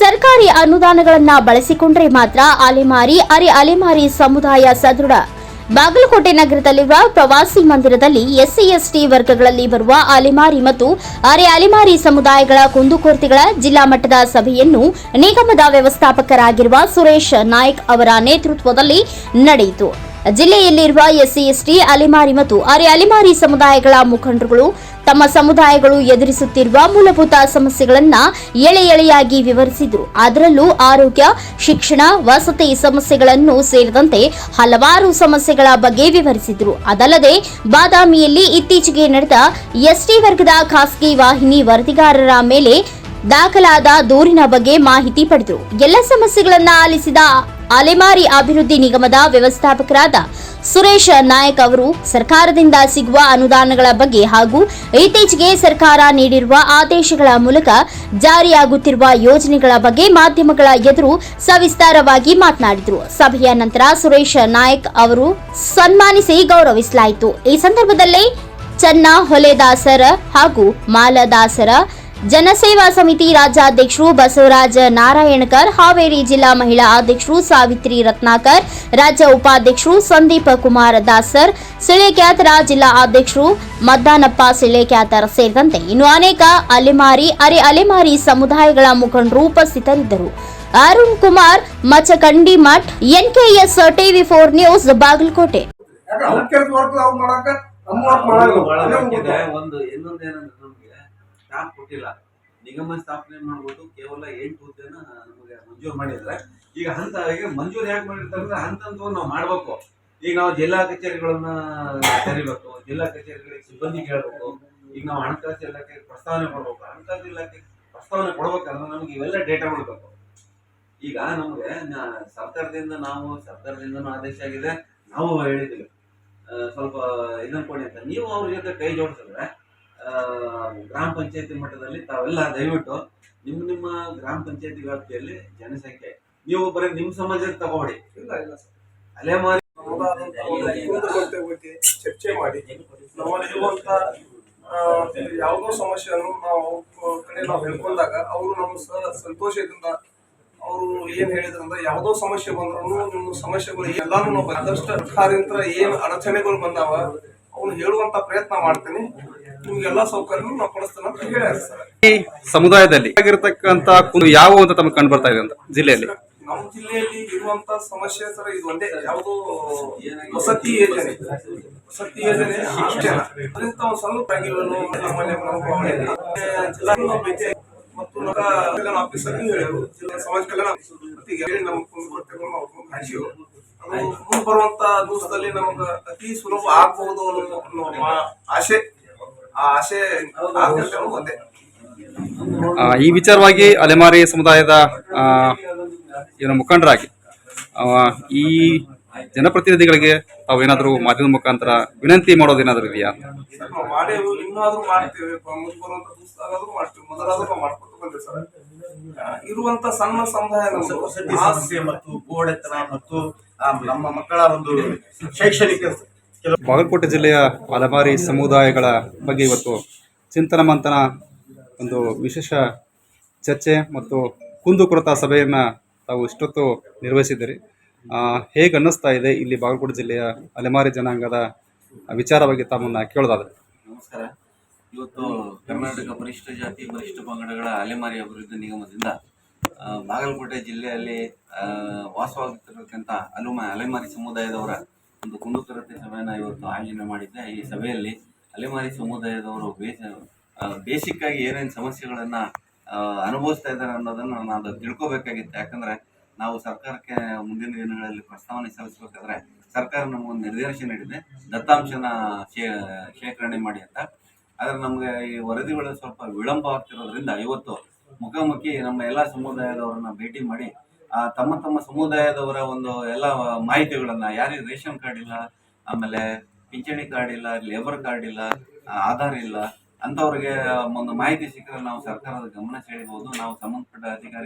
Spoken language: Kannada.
ಸರ್ಕಾರಿ ಅನುದಾನಗಳನ್ನು ಬಳಸಿಕೊಂಡರೆ ಮಾತ್ರ ಅಲೆಮಾರಿ, ಅರೆ ಅಲೆಮಾರಿ ಸಮುದಾಯ ಸದೃಢ. ಬಾಗಲಕೋಟೆ ನಗರದಲ್ಲಿರುವ ಪ್ರವಾಸಿ ಮಂದಿರದಲ್ಲಿ ಎಸ್ಸಿ ಎಸ್ಟಿ ವರ್ಗಗಳಲ್ಲಿ ಬರುವ ಅಲೆಮಾರಿ ಮತ್ತು ಅರೆ ಅಲೆಮಾರಿ ಸಮುದಾಯಗಳ ಕುಂದುಕೊರತೆಗಳ ಜಿಲ್ಲಾ ಮಟ್ಟದ ಸಭೆಯನ್ನು ನಿಗಮದ ವ್ಯವಸ್ಥಾಪಕರಾಗಿರುವ ಸುರೇಶ್ ನಾಯ್ಕ್ ಅವರ ನೇತೃತ್ವದಲ್ಲಿ ನಡೆಯಿತು. ಜಿಲ್ಲೆಯಲ್ಲಿರುವ ಎಸ್ಸಿ, ಎಸ್ಟಿ, ಅಲೆಮಾರಿ ಮತ್ತು ಅರೆ ಅಲೆಮಾರಿ ಸಮುದಾಯಗಳ ಮುಖಂಡರುಗಳು ತಮ್ಮ ಸಮುದಾಯಗಳು ಎದುರಿಸುತ್ತಿರುವ ಮೂಲಭೂತ ಸಮಸ್ಯೆಗಳನ್ನ ಎಳೆ ಎಳೆಯಾಗಿ ವಿವರಿಸಿದರು. ಅದರಲ್ಲೂ ಆರೋಗ್ಯ, ಶಿಕ್ಷಣ, ವಸತಿ ಸಮಸ್ಯೆಗಳನ್ನು ಸೇರಿದಂತೆ ಹಲವಾರು ಸಮಸ್ಯೆಗಳ ಬಗ್ಗೆ ವಿವರಿಸಿದರು. ಅದಲ್ಲದೆ ಬಾದಾಮಿಯಲ್ಲಿ ಇತ್ತೀಚೆಗೆ ನಡೆದ ಎಸ್ಟಿ ವರ್ಗದ ಖಾಸಗಿ ವಾಹಿನಿ ವರದಿಗಾರರ ಮೇಲೆ ದಾಖಲಾದ ದೂರಿನ ಬಗ್ಗೆ ಮಾಹಿತಿ ಪಡೆದರು. ಎಲ್ಲ ಸಮಸ್ಯೆಗಳನ್ನ ಆಲಿಸಿದ ಅಲೆಮಾರಿ ಅಭಿವೃದ್ಧಿ ನಿಗಮದ ವ್ಯವಸ್ಥಾಪಕರಾದ ಸುರೇಶ್ ನಾಯಕ್ ಅವರು ಸರ್ಕಾರದಿಂದ ಸಿಗುವ ಅನುದಾನಗಳ ಬಗ್ಗೆ ಹಾಗೂ ಇತ್ತೀಚೆಗೆ ಸರ್ಕಾರ ನೀಡಿರುವ ಆದೇಶಗಳ ಮೂಲಕ ಜಾರಿಯಾಗುತ್ತಿರುವ ಯೋಜನೆಗಳ ಬಗ್ಗೆ ಮಾಧ್ಯಮಗಳ ಎದುರು ಸವಿಸ್ತಾರವಾಗಿ ಮಾತನಾಡಿದರು. ಸಭೆಯ ನಂತರ ಸುರೇಶ್ ನಾಯಕ್ ಅವರು ಸನ್ಮಾನಿಸಿ ಗೌರವಿಸಲಾಯಿತು. ಈ ಸಂದರ್ಭದಲ್ಲಿ ಚನ್ನ ಹೊಲೆದಾಸರ ಹಾಗೂ ಮಾಲದಾಸರ ಜನಸೇವಾ ಸಮಿತಿ ರಾಜ್ಯಾಧ್ಯಕ್ಷರು ಬಸವರಾಜ ನಾರಾಯಣಕರ್ ಹಾವೇರಿ ಜಿಲ್ಲಾ ಮಹಿಳಾ ಅಧ್ಯಕ್ಷರು ಸಾವಿತ್ರಿ ರತ್ನಾಕರ್ ರಾಜ್ಯ ಉಪಾಧ್ಯಕ್ಷರು ಸಂದೀಪ ಕುಮಾರ ದಾಸರ್ ಸಿಳೆಕ್ಯಾತರ ಜಿಲ್ಲಾ ಅಧ್ಯಕ್ಷರು ಮದ್ದಾನಪ್ಪ ಸಿಳೆಕ್ಯಾತರ ಸೇರಿದಂತೆ ಇನ್ನು ಅನೇಕ ಅಲೆಮಾರಿ ಅರೆ ಅಲೆಮಾರಿ ಸಮುದಾಯಗಳ ಮುಖಂಡರು ಉಪಸ್ಥಿತರಿದ್ದರು. Arun Kumar Machakandi Math NKS TV four news Bagalkote. ಒಂದು ಸ್ಟಾಫ್ ಕೊಟ್ಟಿಲ್ಲ. ನಿಗಮ ಸ್ಥಾಪನೆ ಮಾಡ್ಬೋದು ಕೇವಲ ಎಂಟು ಹುದ್ದೆನ ನಮಗೆ ಮಂಜೂರು ಮಾಡಿದ್ರೆ ಈಗ ಹಂತ ಈಗ ಮಂಜೂರು ಯಾಕೆ ಮಾಡಿರ್ತಾರೆ ಅಂದ್ರೆ ಹಂತ ನಾವು ಮಾಡ್ಬೇಕು. ಈಗ ನಾವು ಜಿಲ್ಲಾ ಕಚೇರಿಗಳನ್ನ ತೆರಿಬೇಕು, ಜಿಲ್ಲಾ ಕಚೇರಿಗಳಿಗೆ ಸಿಬ್ಬಂದಿ ಕೇಳಬೇಕು, ಈಗ ನಾವು ಹಣಕಾಸು ಇಲಾಖೆ ಪ್ರಸ್ತಾವನೆ ಕೊಡ್ಬೇಕು. ಹಣಕಾಸು ಇಲಾಖೆ ಪ್ರಸ್ತಾವನೆ ಕೊಡ್ಬೇಕಂದ್ರೆ ನಮ್ಗೆ ಇವೆಲ್ಲ ಡೇಟಾ ಬೇಕು. ಈಗ ನಮಗೆ ಸರ್ಕಾರದಿಂದ ನಾವು, ಸರ್ಕಾರದಿಂದನೂ ಆದೇಶ ಆಗಿದೆ. ನಾವು ಹೇಳಿದ್ದೀವಿ. ಸ್ವಲ್ಪ ಇದನ್ನ ಕೊಡಿ ಅಂತ. ನೀವು ಅವ್ರ ಜೊತೆ ಕೈ ಜೋಡಿಸಿದ್ರೆ ಗ್ರಾಮ ಪಂಚಾಯತಿ ಮಟ್ಟದಲ್ಲಿ ತಾವೆಲ್ಲ ದಯವಿಟ್ಟು ನಿಮ್ಮ ನಿಮ್ಮ ಗ್ರಾಮ ಪಂಚಾಯತಿ ವ್ಯಾಪ್ತಿಯಲ್ಲಿ ಜನಸಂಖ್ಯೆ. ನೀವು ಬರೀ ನಿಮ್ಮ ಸಮಾಜದ ತಗೋಬೇಡಿ ಇಲ್ಲ ಇಲ್ಲ ಸರ್. ಅಲೆಮಾರಿ ಚರ್ಚೆ ಮಾಡಿ. ನಮ್ಮಲ್ಲಿರುವಂತ ಆ, ಯಾವುದೋ ಸಮಸ್ಯೆಯನ್ನು ನಾವು ಕಡೆ ನಾವು ಹೇಳ್ಕೊಂಡಾಗ ಅವರು ನಮ್ಮ ಸಂತೋಷದಿಂದ ಅವರು ಏನ್ ಹೇಳಿದ್ರಂದ್ರೆ ಯಾವುದೋ ಸಮಸ್ಯೆ ಬಂದ್ರು ನಿಮ್ಮ ಸಮಸ್ಯೆಗಳು ಎಲ್ಲಾನು ಬಂದಷ್ಟು ಆದಷ್ಟು ಸರ್ಕಾರದಿಂದ ಏನ್ ಅಡಚಣೆಗಳು ಬಂದಾವ ಅವ್ನು ಹೇಳುವಂತ ಪ್ರಯತ್ನ ಮಾಡ್ತೀನಿ. ನಿಮ್ಗೆಲ್ಲಾ ಸೌಕರ್ಯನೂ ನಾವು ಕೊಡಿಸ್ತೇನೆ ಅಂತ ಹೇಳ್ಯಾರ ಸರ್. ಈ ಸಮುದಾಯದಲ್ಲಿ ಆಗಿರತಕ್ಕಂತ ಕುಂದು ಯಾವುವು ಅಂತ ತಮಗೆ ಕಂಡು ಬರ್ತಾ ಇದೆ ಅಂತ ಜಿಲ್ಲೆಯಲ್ಲಿ? ನಮ್ಮ ಜಿಲ್ಲೆಯಲ್ಲಿ ಇರುವಂತ ಸಮಸ್ಯೆ ಸರ್ ಇದು ಒಂದೇ ಯಾವುದು ವಸತಿ ಯೋಜನೆ. ವಸತಿ ಯೋಜನೆ ಅಷ್ಟೇನ ಅದರಿಂದ ಒಂದು ಸ್ವಲ್ಪ ಆಗಿರೋನು ನಮ್ಮಲ್ಲಿ ನಮ್ಮ ಜಿಲ್ಲಾ ಮತ್ತು ನಮ್ಮ ಕಲ್ಯಾಣ ಆಫೀಸರ್ ಹೇಳಿದ್ರು. ಜಿಲ್ಲಾ ಸಮಾಜ ಕಲ್ಯಾಣ ಹೇಳಿ ಅದು ಮುಂದೆ ಬರುವಂತ ದಿವಸದಲ್ಲಿ ನಮ್ಗೆ ಅತಿ ಸುಲಭ ಆಗ್ಬಹುದು ಅನ್ನೋ ಅನ್ನೋ ಮಾ- ಆಸೆ ಆ ಆಸೆ ಒಂದೇ. ಆ, ಈ ವಿಚಾರವಾಗಿ ಅಲೆಮಾರಿ ಸಮುದಾಯದ ಆ, ಏನು ಮುಖಂಡರಾಗಿ ಆ, ಈ ಜನಪ್ರತಿನಿಧಿಗಳಿಗೆ ತಾವೇನಾದರೂ ಮಾಧ್ಯಮದ ಮುಖಾಂತರ ವಿನಂತಿ ಮಾಡೋದೇನಾದರೂ ಇದೆಯಾ? ಸರ್ ನಾವು ಮಾಡೇವು ಇನ್ನಾದ್ರೂ ಮಾಡ್ತೇವೆ. ಪ- ಮುಂದೆ ಬರುವಂತ ದಿವಸದಾಗಾದ್ರೂ ಮಾಡ್ತೇವೆ. ಮೊದಲಾದ್ರೂ ನಾವು ಮಾಡ್ಕೊತ ಬಂದೆ ಸರ್. ಆ, ಇರುವಂತ ಸಣ್ಣ ಸಮುದಾಯ ನಮ್ದು. ವಸತಿ ಸಮಸ್ಯೆ ಮತ್ತು ಗೋಡೆತನ ಮತ್ತು ಆ, ನಮ್ಮ ಮಕ್ಕಳ ಒಂದು ಶೈಕ್ಷಣಿಕ ಬಾಗಲಕೋಟೆ ಜಿಲ್ಲೆಯ ಅಲೆಮಾರಿ ಸಮುದಾಯಗಳ ಬಗ್ಗೆ ಇವತ್ತು ಚಿಂತನ ಮಂಥನ ಒಂದು ವಿಶೇಷ ಚರ್ಚೆ ಮತ್ತು ಕುಂದುಕೊರತ ಸಭೆಯನ್ನು ತಾವು ಇಷ್ಟೊತ್ತು ನಿರ್ವಹಿಸಿದ್ದೀರಿ. ಹೇಗೆ ಅನ್ನಿಸ್ತಾ ಇದೆ ಇಲ್ಲಿ ಬಾಗಲಕೋಟೆ ಜಿಲ್ಲೆಯ ಅಲೆಮಾರಿ ಜನಾಂಗದ ವಿಚಾರವಾಗಿ ತಮ್ಮನ್ನು ಕೇಳೋದಾದ್ರೆ? ನಮಸ್ಕಾರ. ಇವತ್ತು ಕರ್ನಾಟಕ ಪರಿಶಿಷ್ಟ ಜಾತಿ ಪರಿಶಿಷ್ಟ ಪಂಗಡಗಳ ಅಲೆಮಾರಿ ಅಭಿವೃದ್ಧಿ ನಿಗಮದಿಂದ ಬಾಗಲಕೋಟೆ ಜಿಲ್ಲೆಯಲ್ಲಿ ವಾಸವಾಗುತ್ತಿರತಕ್ಕಂಥ ಅಲುಮ, ಅಲೆಮಾರಿ ಸಮುದಾಯದವರ ಒಂದು ಕುಂದುಕೊರತೆ ಸಭೆಯನ್ನು ಇವತ್ತು ಆಯೋಜನೆ ಮಾಡಿದ್ದೆ. ಈ ಸಭೆಯಲ್ಲಿ ಅಲೆಮಾರಿ ಸಮುದಾಯದವರು ಬೇಸ ಆಗಿ ಏನೇನು ಸಮಸ್ಯೆಗಳನ್ನು ಅನುಭವಿಸ್ತಾ ಇದ್ದಾರೆ ಅನ್ನೋದನ್ನು ನಾವು ತಿಳ್ಕೊಬೇಕಾಗಿತ್ತು. ಯಾಕಂದ್ರೆ ನಾವು ಸರ್ಕಾರಕ್ಕೆ ಮುಂದಿನ ದಿನಗಳಲ್ಲಿ ಪ್ರಸ್ತಾವನೆ ಸಲ್ಲಿಸಬೇಕಾದ್ರೆ ಸರ್ಕಾರ ನಮಗೊಂದು ನಿರ್ದೇಶನ ನೀಡಿದೆ. ದತ್ತಾಂಶನ ಶೇಖರಣೆ ಮಾಡಿ ಅಂತ. ಆದರೆ ನಮಗೆ ಈ ವರದಿಗಳು ಸ್ವಲ್ಪ ವಿಳಂಬ ಆಗ್ತಿರೋದ್ರಿಂದ ಇವತ್ತು ಮುಖಾಮುಖಿ ನಮ್ಮ ಎಲ್ಲ ಸಮುದಾಯದವರನ್ನ ಭೇಟಿ ಮಾಡಿ ತಮ್ಮ ತಮ್ಮ ಸಮುದಾಯದವರ ಒಂದು ಎಲ್ಲ ಮಾಹಿತಿಗಳನ್ನ ಯಾರಿಗೆ ರೇಷನ್ ಕಾರ್ಡ್ ಇಲ್ಲ, ಆಮೇಲೆ ಪಿಂಚಣಿ ಕಾರ್ಡ್ ಇಲ್ಲ, ಲೇಬರ್ ಕಾರ್ಡ್ ಇಲ್ಲ ಆಧಾರ್ ಇಲ್ಲ ಅಂತವ್ರಿಗೆ ಒಂದು ಮಾಹಿತಿ ಸಿಕ್ಕರೆ ನಾವು ಸರ್ಕಾರದ ಗಮನ ಸೆಳಿಬಹುದು ನಾವು ಸಂಬಂಧಪಟ್ಟ ಅಧಿಕಾರಿ